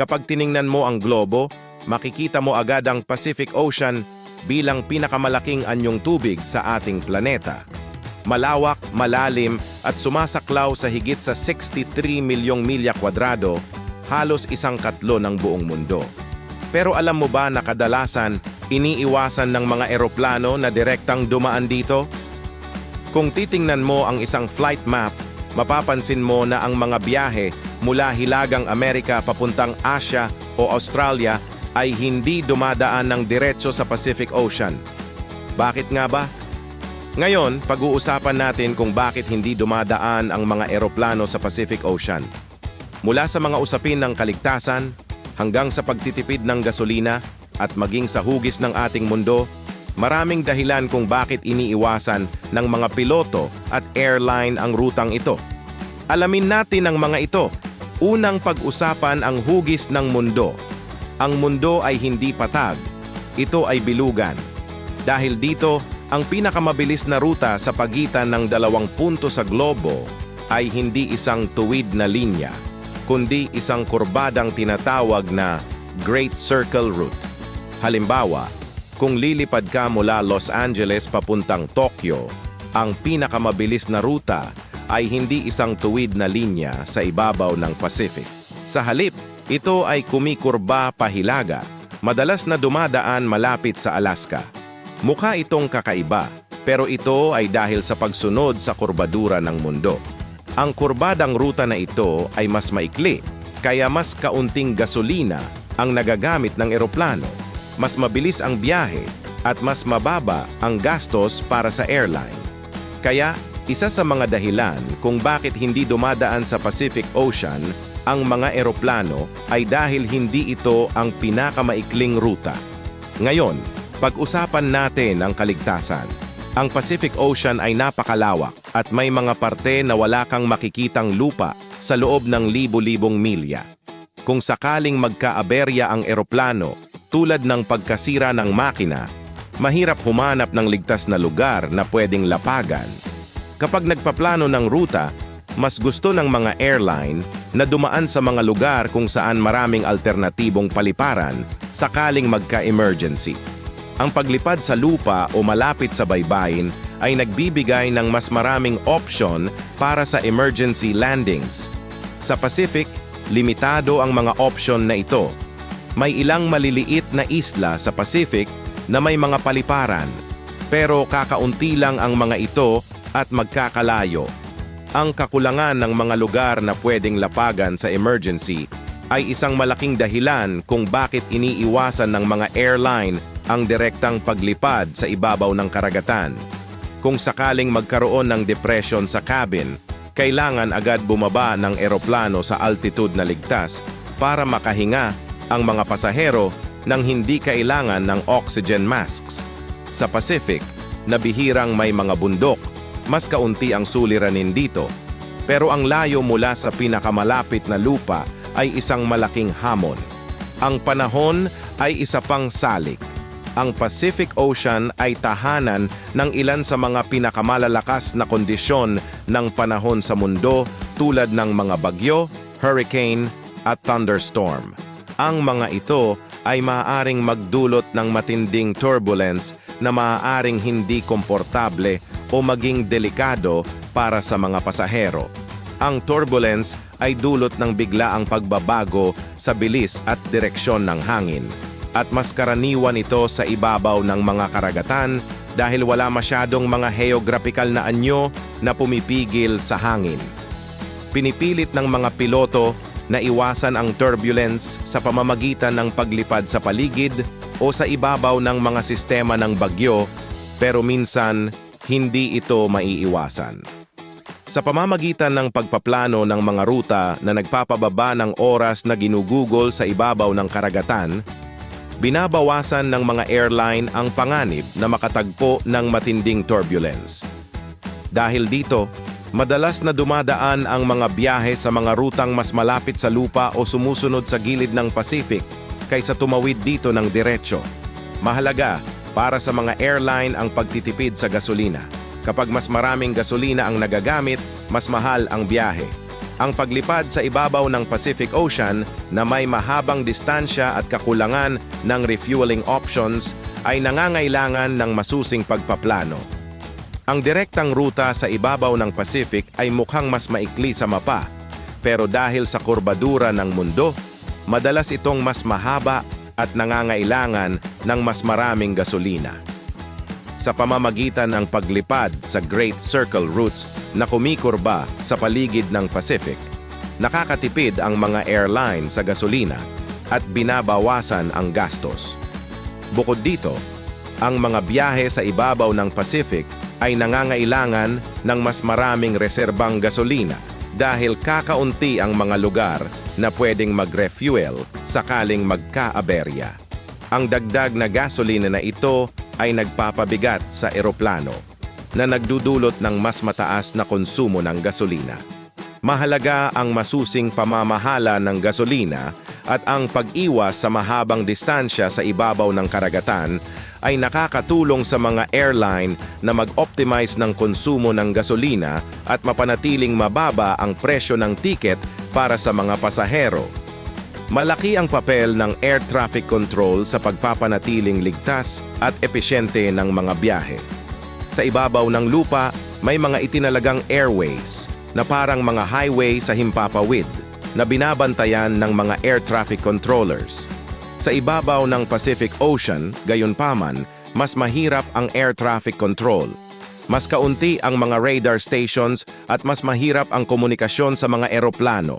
Kapag tiningnan mo ang globo, makikita mo agad ang Pacific Ocean bilang pinakamalaking anyong tubig sa ating planeta. Malawak, malalim at sumasaklaw sa higit sa 63 milyong milya kwadrado, halos isang katlo ng buong mundo. Pero alam mo ba na kadalasan iniiwasan ng mga eroplano na direktang dumaan dito? Kung titingnan mo ang isang flight map, mapapansin mo na ang mga biyahe mula Hilagang Amerika papuntang Asia o Australia ay hindi dumadaan ng diretso sa Pacific Ocean. Bakit nga ba? Ngayon, pag-uusapan natin kung bakit hindi dumadaan ang mga eroplano sa Pacific Ocean. Mula sa mga usapin ng kaligtasan, hanggang sa pagtitipid ng gasolina at maging sa hugis ng ating mundo, maraming dahilan kung bakit iniiwasan ng mga piloto at airline ang rutang ito. Alamin natin ang mga ito. Unang pag-usapan ang hugis ng mundo. Ang mundo ay hindi patag. Ito ay bilugan. Dahil dito, ang pinakamabilis na ruta sa pagitan ng dalawang punto sa globo ay hindi isang tuwid na linya, kundi isang kurbadang tinatawag na Great Circle Route. Halimbawa, kung lilipad ka mula Los Angeles papuntang Tokyo, ang pinakamabilis na ruta ay hindi isang tuwid na linya sa ibabaw ng Pacific. Sa halip, ito ay kumikurba pahilaga, madalas na dumadaan malapit sa Alaska. Mukha itong kakaiba, pero ito ay dahil sa pagsunod sa kurbadura ng mundo. Ang kurbadang ruta na ito ay mas maikli, kaya mas kaunting gasolina ang nagagamit ng eroplano, mas mabilis ang biyahe, at mas mababa ang gastos para sa airline. Kaya, isa sa mga dahilan kung bakit hindi dumadaan sa Pacific Ocean ang mga eroplano ay dahil hindi ito ang pinakamaikling ruta. Ngayon, pag-usapan natin ang kaligtasan. Ang Pacific Ocean ay napakalawak at may mga parte na wala kang makikitang lupa sa loob ng libo-libong milya. Kung sakaling magkaaberya ang eroplano tulad ng pagkasira ng makina, mahirap humanap ng ligtas na lugar na pwedeng lapagan. Kapag nagpaplano ng ruta, mas gusto ng mga airline na dumaan sa mga lugar kung saan maraming alternatibong paliparan sakaling magka-emergency. Ang paglipad sa lupa o malapit sa baybayin ay nagbibigay ng mas maraming option para sa emergency landings. Sa Pacific, limitado ang mga option na ito. May ilang maliliit na isla sa Pacific na may mga paliparan, pero kakaunti lang ang mga ito at magkakalayo. Ang kakulangan ng mga lugar na pwedeng lapagan sa emergency ay isang malaking dahilan kung bakit iniiwasan ng mga airline ang direktang paglipad sa ibabaw ng karagatan. Kung sakaling magkaroon ng depression sa cabin, kailangan agad bumaba ng eroplano sa altitude na ligtas para makahinga ang mga pasahero nang hindi kailangan ng oxygen masks. Sa Pacific, nabihirang may mga bundok, mas kaunti ang suliranin dito. Pero ang layo mula sa pinakamalapit na lupa ay isang malaking hamon. Ang panahon ay isa pang salik. Ang Pacific Ocean ay tahanan ng ilan sa mga pinakamalalakas na kondisyon ng panahon sa mundo tulad ng mga bagyo, hurricane at thunderstorm. Ang mga ito ay maaaring magdulot ng matinding turbulence na maaaring hindi komportable o maging delikado para sa mga pasahero. Ang turbulence ay dulot ng biglaang pagbabago sa bilis at direksyon ng hangin. At mas karaniwan ito sa ibabaw ng mga karagatan dahil wala masyadong mga geographical na anyo na pumipigil sa hangin. Pinipilit ng mga piloto na iwasan ang turbulence sa pamamagitan ng paglipad sa paligid o sa ibabaw ng mga sistema ng bagyo pero minsan hindi ito maiiwasan. Sa pamamagitan ng pagpaplano ng mga ruta na nagpapababa ng oras na ginugugol sa ibabaw ng karagatan, binabawasan ng mga airline ang panganib na makatagpo ng matinding turbulence. Dahil dito, madalas na dumadaan ang mga biyahe sa mga rutang mas malapit sa lupa o sumusunod sa gilid ng Pacific kaysa tumawid dito ng diretsyo. Mahalaga para sa mga airline ang pagtitipid sa gasolina. Kapag mas maraming gasolina ang nagagamit, mas mahal ang biyahe. Ang paglipad sa ibabaw ng Pacific Ocean na may mahabang distansya at kakulangan ng refueling options ay nangangailangan ng masusing pagpaplano. Ang direktang ruta sa ibabaw ng Pacific ay mukhang mas maikli sa mapa, pero dahil sa kurbadura ng mundo, madalas itong mas mahaba at nangangailangan ng mas maraming gasolina. Sa pamamagitan ng paglipad sa Great Circle routes na kumikurba sa paligid ng Pacific, nakakatipid ang mga airline sa gasolina at binabawasan ang gastos. Bukod dito, ang mga biyahe sa ibabaw ng Pacific ay nangangailangan ng mas maraming reserbang gasolina dahil kakaunti ang mga lugar na pwedeng mag-refuel sakaling magkaaberya. Ang dagdag na gasolina na ito ay nagpapabigat sa eroplano na nagdudulot ng mas mataas na konsumo ng gasolina. Mahalaga ang masusing pamamahala ng gasolina at ang pag-iwas sa mahabang distansya sa ibabaw ng karagatan ay nakakatulong sa mga airline na mag-optimize ng konsumo ng gasolina at mapanatiling mababa ang presyo ng tiket para sa mga pasahero. Malaki ang papel ng air traffic control sa pagpapanatiling ligtas at epesyente ng mga biyahe. Sa ibabaw ng lupa, may mga itinalagang airways na parang mga highway sa himpapawid na binabantayan ng mga air traffic controllers. Sa ibabaw ng Pacific Ocean, gayunpaman, mas mahirap ang air traffic control. Mas kaunti ang mga radar stations at mas mahirap ang komunikasyon sa mga eroplano.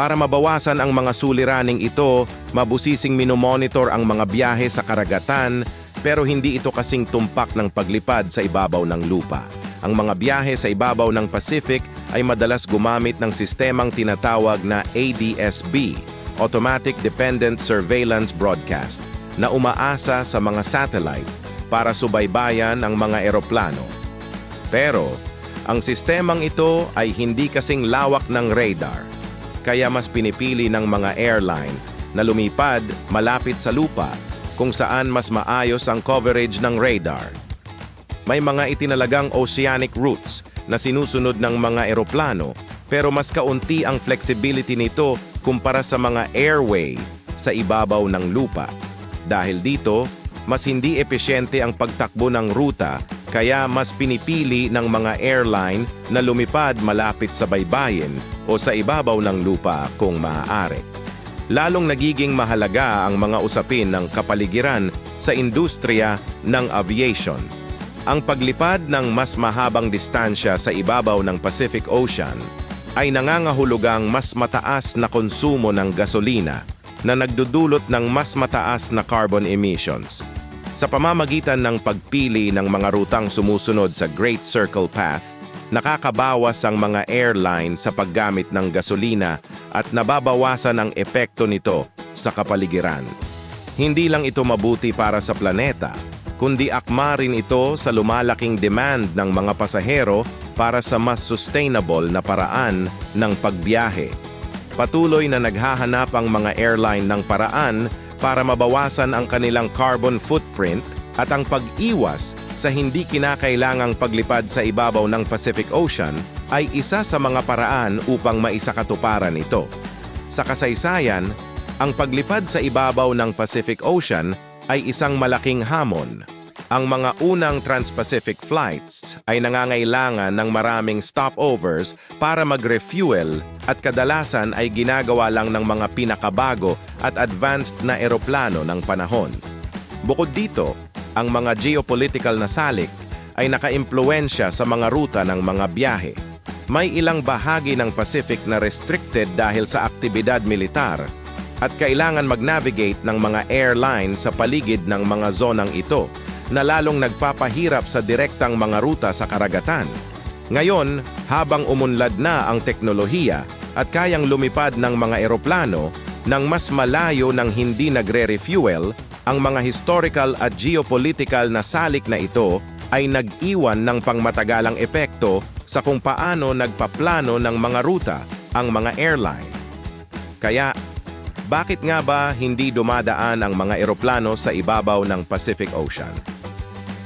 Para mabawasan ang mga suliraning ito, mabusising minomonitor ang mga biyahe sa karagatan pero hindi ito kasing tumpak ng paglipad sa ibabaw ng lupa. Ang mga biyahe sa ibabaw ng Pacific ay madalas gumamit ng sistemang tinatawag na ADS-B, Automatic Dependent Surveillance Broadcast, na umaasa sa mga satellite para subaybayan ang mga eroplano. Pero, ang sistemang ito ay hindi kasing lawak ng radar, kaya mas pinipili ng mga airline na lumipad malapit sa lupa kung saan mas maayos ang coverage ng radar. May mga itinalagang oceanic routes na sinusunod ng mga eroplano pero mas kaunti ang flexibility nito kumpara sa mga airway sa ibabaw ng lupa. Dahil dito, mas hindi epesyente ang pagtakbo ng ruta kaya mas pinipili ng mga airline na lumipad malapit sa baybayin o sa ibabaw ng lupa kung maaari. Lalong nagiging mahalaga ang mga usapin ng kapaligiran sa industriya ng aviation. Ang paglipad ng mas mahabang distansya sa ibabaw ng Pacific Ocean ay nangangahulugang mas mataas na konsumo ng gasolina na nagdudulot ng mas mataas na carbon emissions. Sa pamamagitan ng pagpili ng mga rutang sumusunod sa Great Circle Path, nakakabawas ang mga airline sa paggamit ng gasolina at nababawasan ang epekto nito sa kapaligiran. Hindi lang ito mabuti para sa planeta, kundi akma rin ito sa lumalaking demand ng mga pasahero para sa mas sustainable na paraan ng pagbiyahe. Patuloy na naghahanap ang mga airline ng paraan para mabawasan ang kanilang carbon footprint at ang pag-iwas sa hindi kinakailangang paglipad sa ibabaw ng Pacific Ocean ay isa sa mga paraan upang maisakatuparan ito. Sa kasaysayan, ang paglipad sa ibabaw ng Pacific Ocean ay isang malaking hamon. Ang mga unang trans-Pacific flights ay nangangailangan ng maraming stopovers para mag-refuel at kadalasan ay ginagawa lang ng mga pinakabago at advanced na eroplano ng panahon. Bukod dito, ang mga geopolitical na salik ay nakaimpluensya sa mga ruta ng mga biyahe. May ilang bahagi ng Pacific na restricted dahil sa aktibidad militar at kailangan mag-navigate ng mga airline sa paligid ng mga zonang ito na lalong nagpapahirap sa direktang mga ruta sa karagatan. Ngayon, habang umunlad na ang teknolohiya at kayang lumipad ng mga eroplano ng mas malayo ng hindi nagre-refuel, ang mga historical at geopolitical na salik na ito ay nag-iwan ng pangmatagalang epekto sa kung paano nagpaplano ng mga ruta ang mga airline. Kaya, bakit nga ba hindi dumadaan ang mga eroplano sa ibabaw ng Pacific Ocean?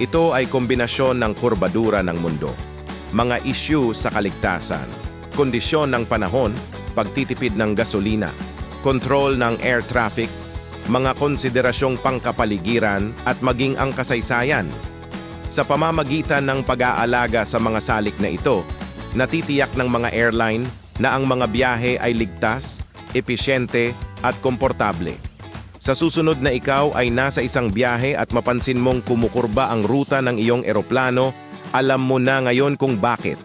Ito ay kombinasyon ng kurbadura ng mundo, mga issue sa kaligtasan, kondisyon ng panahon, pagtitipid ng gasolina, control ng air traffic, mga konsiderasyong pangkapaligiran at maging ang kasaysayan. Sa pamamagitan ng pag-aalaga sa mga salik na ito, natitiyak ng mga airline na ang mga biyahe ay ligtas, episyente at komportable. Sa susunod na ikaw ay nasa isang biyahe at mapansin mong kumukurba ang ruta ng iyong eroplano, alam mo na ngayon kung bakit.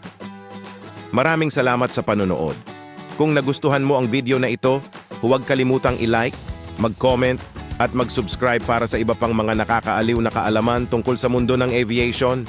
Maraming salamat sa panonood. Kung nagustuhan mo ang video na ito, huwag kalimutang i-like, mag-comment, at mag-subscribe para sa iba pang mga nakakaaliw na kaalaman tungkol sa mundo ng aviation.